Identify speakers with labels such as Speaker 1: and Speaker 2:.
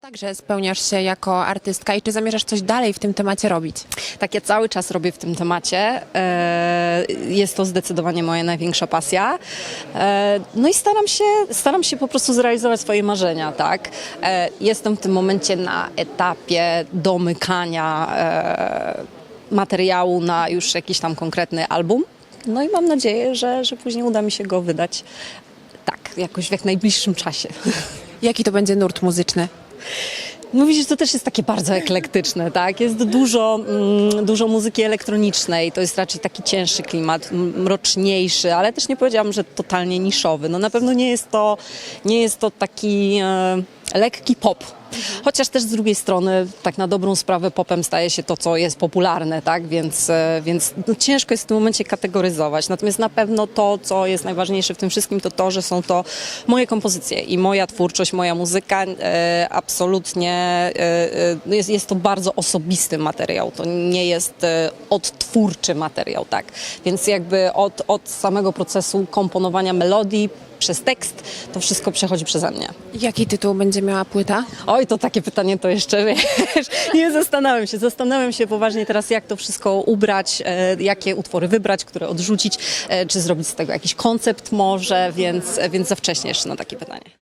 Speaker 1: Także spełniasz się jako artystka i czy zamierzasz coś dalej w tym temacie robić?
Speaker 2: Tak, ja cały czas robię w tym temacie. E, Jest to zdecydowanie moja największa pasja. E, No i staram się, staram się po prostu zrealizować swoje marzenia, tak. E, Jestem w tym momencie na etapie domykania materiału na już jakiś tam konkretny album. No i mam nadzieję, że, że później uda mi się go wydać tak, jakoś w jak najbliższym czasie.
Speaker 1: Jaki to będzie nurt muzyczny?
Speaker 2: No widzisz, to też jest takie bardzo eklektyczne, tak? Jest dużo, mm, dużo muzyki elektronicznej, to jest raczej taki cięższy klimat, mroczniejszy, ale też nie powiedziałam, że totalnie niszowy. No na pewno nie jest to, nie jest to taki e, lekki pop. Chociaż też z drugiej strony, tak na dobrą sprawę, popem staje się to, co jest popularne, tak? Więc, e, więc no, ciężko jest w tym momencie kategoryzować. Natomiast na pewno to, co jest najważniejsze w tym wszystkim, to to, że są to moje kompozycje i moja twórczość, moja muzyka. E, absolutnie e, e, jest, jest to bardzo osobisty materiał. To nie jest e, odtwórczy materiał, tak? Więc jakby od, od samego procesu komponowania melodii przez tekst, to wszystko przechodzi przeze mnie.
Speaker 1: Jaki tytuł będzie miała płyta?
Speaker 2: Oj, to takie pytanie to jeszcze, wiesz, nie zastanawiam się. Zastanawiam się poważnie teraz, jak to wszystko ubrać, e, jakie utwory wybrać, które odrzucić, e, czy zrobić z tego jakiś koncept może, więc, więc za wcześnie jeszcze na takie pytanie.